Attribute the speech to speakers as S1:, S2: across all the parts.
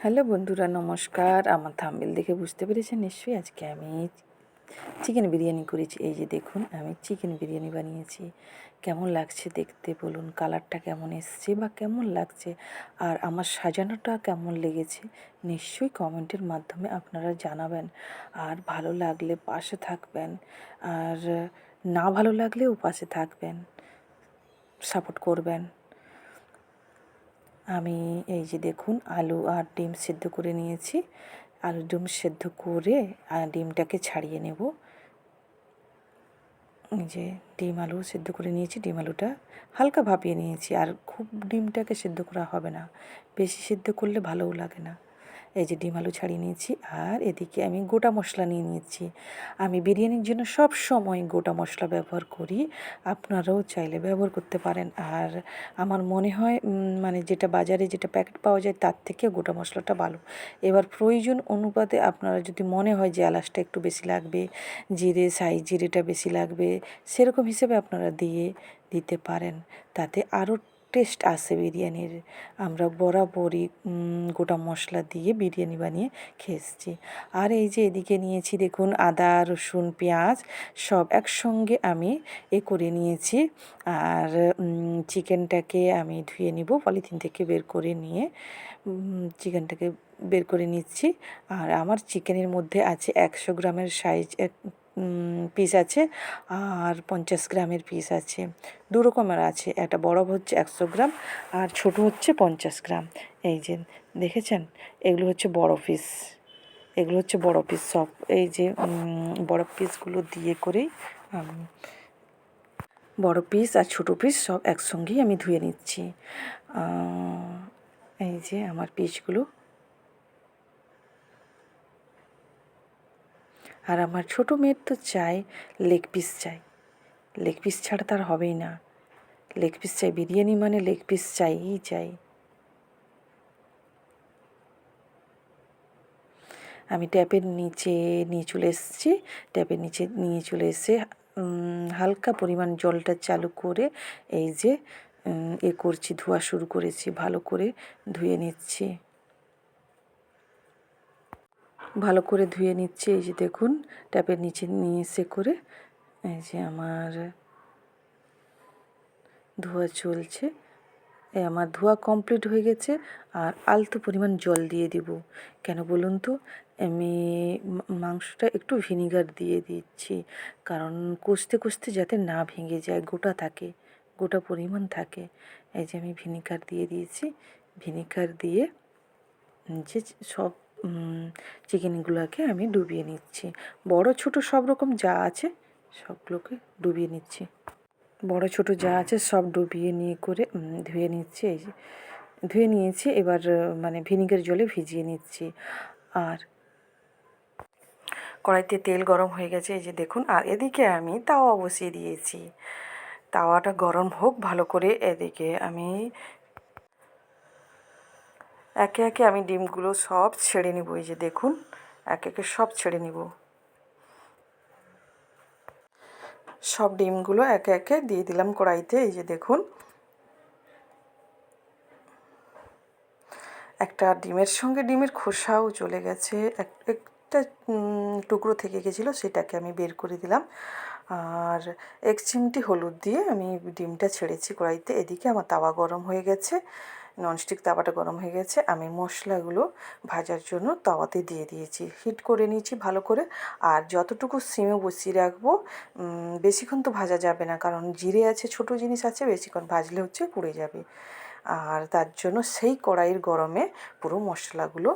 S1: Hello বন্ধুরা, নমস্কার। আমার থাম্বেল দেখে বুঝতে পেরেছেন নিশ্চয়ই আজকে আমি চিকেন বিরিয়ানি করেছি। এই যে দেখুন, আমি চিকেন বিরিয়ানি বানিয়েছি। কেমন লাগছে দেখতে বলুন? কালারটা কেমন এসছে বা কেমন লাগছে? আর আমার সাজানোটা কেমন লেগেছে? নিশ্চয়ই কমেন্টের মাধ্যমে আপনারা জানাবেন। আর ভালো লাগলে পাশে থাকবেন। আর না ভালো লাগলেও পাশে থাকবেন। সাপোর্ট করবেন। আমি এই যে দেখুন, আলু আর ডিম সেদ্ধ করে নিয়েছি। আলু ডিম সেদ্ধ করে ডিমটাকে ছাড়িয়ে নেব। এই যে ডিম আলু সেদ্ধ করে নিয়েছি, ডিম আলুটা হালকা ভাপিয়ে নিয়েছি। আর খুব ডিমটাকে সেদ্ধ করা হবে না। বেশি সেদ্ধ করলে ভালোও লাগে না। এই যে ডিম আলু ছাড়িয়ে নিয়েছি আর এদিকে আমি গোটা মশলা নিয়ে নিয়েছি। আমি বিরিয়ানির জন্য সব সময় গোটা মশলা ব্যবহার করি। আপনারাও চাইলে ব্যবহার করতে পারেন। আর আমার মনে হয় মানে যেটা বাজারে যেটা প্যাকেট পাওয়া যায় তার থেকে গোটা মশলাটা ভালো। এবার প্রয়োজন অনুপাতে আপনারা যদি মনে হয় যে এলাচটা একটু বেশি লাগবে, জিরে, সাই জিরেটা বেশি লাগবে, সেরকম হিসেবে আপনারা দিয়ে দিতে পারেন। তাতে আরও টেস্ট আসে বিরিয়ানির। আমরা বরাবরই গোটা মশলা দিয়ে বিরিয়ানি বানিয়ে খেয়ে এসেছি আর এই যে এদিকে নিয়েছি দেখুন আদা, রসুন, পেঁয়াজ, সব একসঙ্গে আমি এ করে নিয়েছি। আর চিকেনটাকে আমি ধুয়ে নিব, পলিথিন থেকে বের করে নিয়ে চিকেনটাকে বের করে নিচ্ছি। আর আমার চিকেনের মধ্যে আছে একশো গ্রামের সাইজ এক পিস আছে আর পঞ্চাশ গ্রামের পিস আছে। দু রকমের আছে, একটা বড় হচ্ছে একশো গ্রাম আর ছোট হচ্ছে পঞ্চাশ গ্রাম। এই যে, দেখেছেন? এগুলো হচ্ছে বড় পিস এগুলো হচ্ছে বড় পিস সব। এই যে বড় পিসগুলো দিয়ে করেই বড় পিস আর ছোট পিস সব একসঙ্গেই আমি ধুয়ে নিচ্ছি। এই যে, আমার পিসগুলো আর আমার ছোটো মেয়ের তো চাই লেগ পিস চাই। লেগ পিস ছাড়া তার হবেই না। লেগ পিস চাই বিরিয়ানি মানে লেগ পিস চাইই চাই। আমি ট্যাপের নিচে নিয়ে চলে এসেছি। ট্যাপের নিচে নিয়ে চলে এসে হালকা পরিমাণ জলটা চালু করে এই যে এ করছি, ধোয়া শুরু করেছি, ভালো করে ধুয়ে নিচ্ছি। ভালো করে ধুয়ে নিচ্ছি, এই যে দেখুন, ট্যাপের নিচে নিয়ে এসে করে এই যে আমার ধোয়া চলছে। আমার ধোয়া কমপ্লিট হয়ে গেছে আর আলতো পরিমাণ জল দিয়ে দিব। কেন বলুন তো? আমি মাংসটা একটু ভিনিগার দিয়ে দিচ্ছি, কারণ কষতে কষতে যাতে না ভেঙে যায়, গোটা থাকে, গোটা পরিমাণ থাকে। এই যে আমি ভিনিগার দিয়ে দিয়েছি, ভিনিগার দিয়ে যে সব চিকেনগুলোকে আমি ডুবিয়ে নিচ্ছি। বড় ছোট সব রকম যা আছে সবগুলোকে ডুবিয়ে নিচ্ছি। বড় ছোট যা আছে সব ডুবিয়ে নিয়ে করে ধুয়ে নিচ্ছি এই যে ধুয়ে নিয়েছি এবার মানে ভিনিগার জলে ভিজিয়ে নিচ্ছি। আর কড়াইতে তেল গরম হয়ে গেছে এই যে দেখুন আর এদিকে আমি তাওয়া বসিয়ে দিয়েছি। তাওয়াটা গরম হোক ভালো করে এদিকে আমি একে একে আমি ডিমগুলো সব ছেড়ে নিব, এই যে দেখুন, একে একে সব ছেড়ে নিব। সব ডিমগুলো একে একে দিয়ে দিলাম কড়াইতে, এই যে দেখুন। একটা ডিমের সঙ্গে ডিমের খোসাও চলে গেছে একটা টুকরো থেকে গেছিল, সেটাকে আমি বের করে দিলাম। আর এক চিমটি হলুদ দিয়ে আমি ডিমটা ছেড়েছি কড়াইতে, এদিকে আমার তাওয়া গরম হয়ে গেছে। ননস্টিক তাওয়াটা গরম হয়ে গেছে। আমি মশলাগুলো ভাজার জন্য তাওয়াতে দিয়ে দিয়েছি। হিট করে নিয়েছি ভালো করে। আর যতটুকু সিমে বসিয়ে রাখব বেশিক্ষণ তো ভাজা যাবে না, কারণ জিরে আছে, ছোট জিনিস আছে, বেশিক্ষণ ভাজলে হচ্ছে পুড়ে যাবে। আর তার জন্য সেই কড়াইয়ের গরমে পুরো মশলাগুলো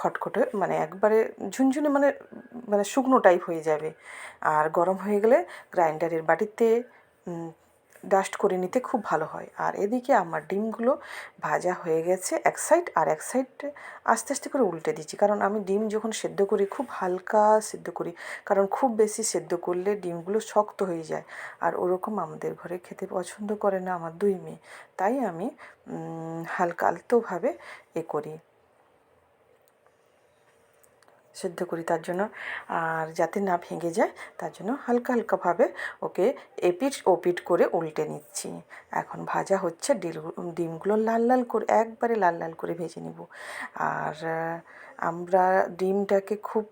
S1: খটখটে মানে একবারে ঝুনঝুনে মানে মানে শুকনো টাইপ হয়ে যাবে। আর গরম হয়ে গেলে গ্রাইন্ডারের বাটিতে ডাস্ট করে নিতে খুব ভালো হয়। আর এদিকে আমার ডিমগুলো ভাজা হয়ে গেছে এক সাইড আর এক সাইড আস্তে আস্তে করে উল্টে দিচ্ছি। কারণ আমি ডিম যখন সেদ্ধ করি খুব হালকা সেদ্ধ করি, কারণ খুব বেশি সেদ্ধ করলে ডিমগুলো শক্ত হয়ে যায়। আর ওরকম আমাদের ঘরে খেতে পছন্দ করে না আমার দুই মেয়ে। তাই আমি হালকা আলতোভাবে এ করি। সেদ্ধ করি তার জন্য। আর যাতে না ভেঙে যায়, তার জন্য হালকা হালকাভাবে ওকে এপিট ওপিট করে উল্টে নিচ্ছি। এখন ভাজা হচ্ছে, ডিল ডিমগুলো লাল লাল করে, একবারে লাল লাল করে ভেজে নিব। আর আমরা ডিমটাকে খুব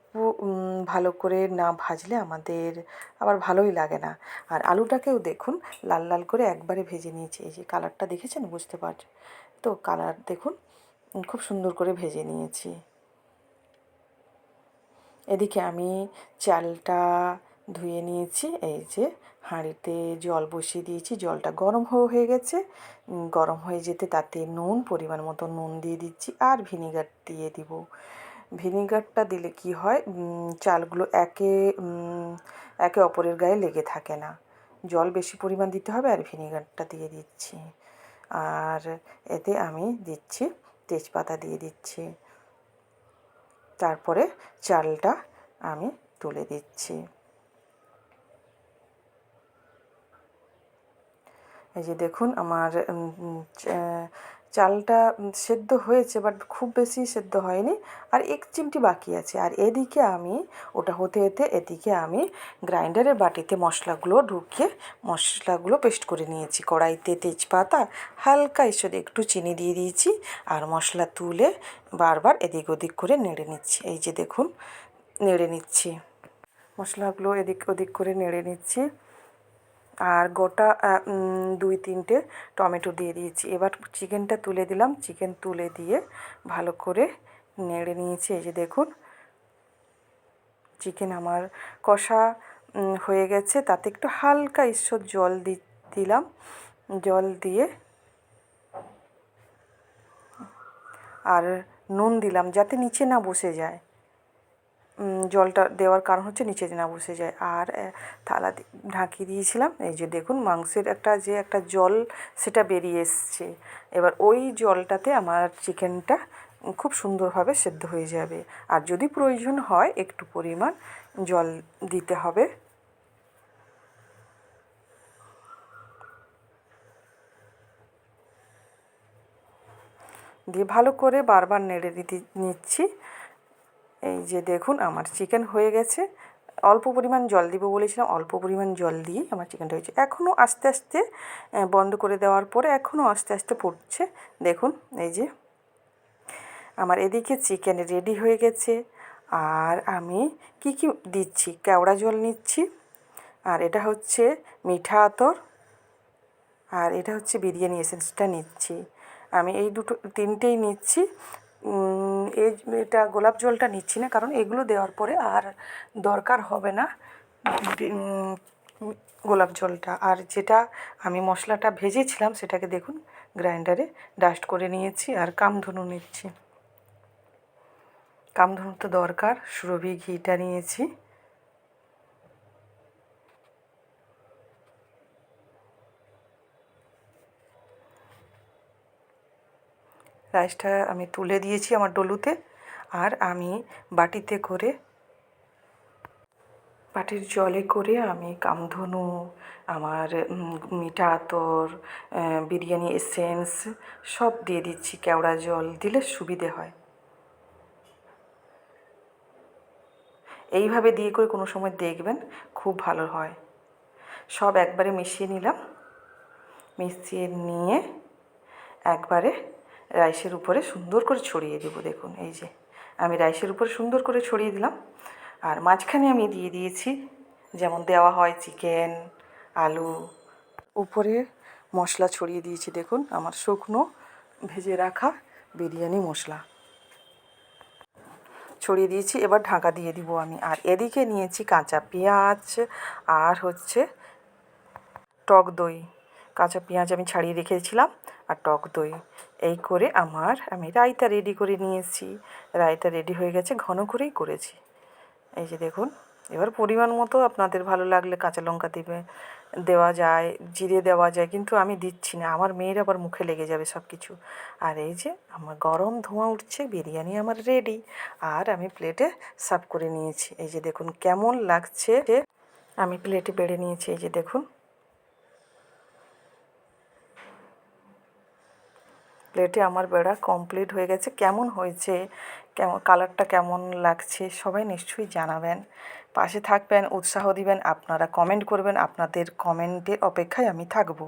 S1: ভালো করে না ভাজলে আমাদের আবার ভালোই লাগে না। আর আলুটাকেও দেখুন, লাল লাল করে একবারে ভেজে নিয়েছি। এই যে কালারটা দেখেছেন? বুঝতে পারছেন তো কালার দেখুন, খুব সুন্দর করে ভেজে নিয়েছি। এদিকে আমি চালটা ধুয়ে নিয়েছি, এই যে হাঁড়িতে জল বসিয়ে দিয়েছি। জলটা গরম হয়ে গেছে। গরম হয়ে যেতে তাতে নুন, পরিমাণ মতো নুন দিয়ে দিচ্ছি আর ভিনিগার দিয়ে দিব। ভিনিগারটা দিলে কি হয় চালগুলো একে একে অপরের গায়ে লেগে থাকে না। জল বেশি পরিমাণ দিতে হবে আর ভিনিগারটা দিয়ে দিচ্ছি। আর এতে আমি দিচ্ছি তেজপাতা দিয়ে দিচ্ছি। তারপরে চালটা আমি তুলে দিচ্ছি। এই যে দেখুন আমার চালটা সেদ্ধ হয়েছে বাট খুব বেশি সেদ্ধ হয়নি। আর এক চিমটি বাকি আছে। আর এদিকে আমি, ওটা হতে হতে এদিকে আমি গ্রাইন্ডারের বাটিতে মশলাগুলো ঢুকিয়ে, মশলাগুলো পেস্ট করে নিয়েছি। কড়াইতে তেজপাতা, হালকা এসে একটু চিনি দিয়ে দিয়েছি আর মশলা তুলে বারবার এদিক ওদিক করে নেড়ে নিচ্ছি। এই যে দেখুন, নেড়ে নিচ্ছি। মশলাগুলো এদিক ওদিক করে নেড়ে নিচ্ছি। আর গোটা দুই তিনটে টমেটো দিয়ে দিয়েছি। এবার চিকেনটা তুলে দিলাম। চিকেন তুলে দিয়ে ভালো করে নেড়ে নিয়েছি। এই যে দেখুন, চিকেন আমার কষা হয়ে গেছে। তাতে একটু হালকা ঈশ্বর জল দি, দিলাম। জল দিয়ে আর নুন দিলাম যাতে নিচে না বসে যায়। জলটা দেওয়ার কারণ হচ্ছে নিচে না বসে যায়। আর থালা ঢাকিয়ে দিয়েছিলাম। এই যে দেখুন, মাংসের একটা যে একটা জল সেটা বেরিয়ে এসছে। এবার ওই জলটাতে আমার চিকেনটা খুব সুন্দরভাবে সেদ্ধ হয়ে যাবে। আর যদি প্রয়োজন হয়, একটু পরিমাণ জল দিতে হবে। দিয়ে ভালো করে বারবার নেড়ে দিতে নিচ্ছি। এই যে দেখুন, আমার চিকেন হয়ে গেছে। অল্প পরিমাণ জল দিব বলেছিলাম, অল্প পরিমাণ জল দিয়েই আমার চিকেনটা হয়েছে। এখনও আস্তে আস্তে বন্ধ করে দেওয়ার পরে এখনও আস্তে আস্তে পড়ছে দেখুন, এই যে আমার এদিকে চিকেন রেডি হয়ে গেছে। আর আমি কি কি দিচ্ছি? কেওড়া জল নিচ্ছি। আর এটা হচ্ছে মিঠা আতর। আর এটা হচ্ছে বিরিয়ানি এসেন্সটা নিচ্ছি। আমি এই দুটো, তিনটেই নিচ্ছি। এই এটা গোলাপ জলটা নিচ্ছি না, কারণ এগুলো দেওয়ার পরে আর দরকার হবে না গোলাপ জলটা। আর যেটা আমি মশলাটা ভেজেছিলাম, সেটাকে দেখুন, গ্রাইন্ডারে ডাস্ট করে নিয়েছি আর কামধনু নিচ্ছি। কামধনু তো দরকার, সুরভি ঘিটা নিয়েছি। রাইসটা আমি তুলে দিয়েছি আমার ডলুতে আর আমি বাটিতে করে, বাটির জলে করে আমি কামধনু, আমার মিঠা আতর বিরিয়ানি এসেন্স সব দিয়ে দিচ্ছি, কেওড়া জল দিলে সুবিধে হয়। এইভাবে দিয়ে করে কোনো সময় দেখবেন খুব ভালো হয়। সব একবারে মিশিয়ে নিলাম। মিশিয়ে নিয়ে একবারে রাইসের উপরে সুন্দর করে ছড়িয়ে দেবো, দেখুন, এই যে। আমি রাইসের উপরে সুন্দর করে ছড়িয়ে দিলাম। আর মাঝখানে আমি দিয়ে দিয়েছি, যেমন দেওয়া হয় চিকেন, আলু। উপরে মশলা ছড়িয়ে দিয়েছি, দেখুন, আমার শুকনো ভেজে রাখা বিরিয়ানি মশলা। ছড়িয়ে দিয়েছি, এবার ঢাকা দিয়ে দিব আমি। আর এদিকে নিয়েছি কাঁচা পেঁয়াজ আর হচ্ছে টক দই। কাঁচা পেঁয়াজ আমি ছাড়িয়ে রেখেছিলাম। আর টক দই। এই করে আমার, আমি রায়তা রেডি করে নিয়েছি। রায়তা রেডি হয়ে গেছে, ঘন করেই করেছি। এই যে দেখুন, এবার পরিমাণ মতো আপনাদের ভালো লাগলে কাঁচা লঙ্কা দেবে, দেওয়া যায়, জিরে দেওয়া যায়, কিন্তু আমি দিচ্ছি না। আমার মেয়ের আবার মুখে লেগে যাবে সব কিছু আর এই যে আমার গরম ধোঁয়া উঠছে, বিরিয়ানি আমার রেডি আর আমি প্লেটে সার্ভ করে নিয়েছি। এই যে দেখুন, কেমন লাগছে যে আমি প্লেটে বেড়ে নিয়েছি। এই যে দেখুন প্লেটে আমার বেড়া কমপ্লিট হয়ে গেছে। কেমন হয়েছে? কেমন কালারটা কেমন লাগছে? সবাই নিশ্চয়ই জানাবেন। পাশে থাকবেন, উৎসাহ দিবেন, আপনারা কমেন্ট করবেন, আপনাদের কমেন্টের অপেক্ষায় আমি থাকব।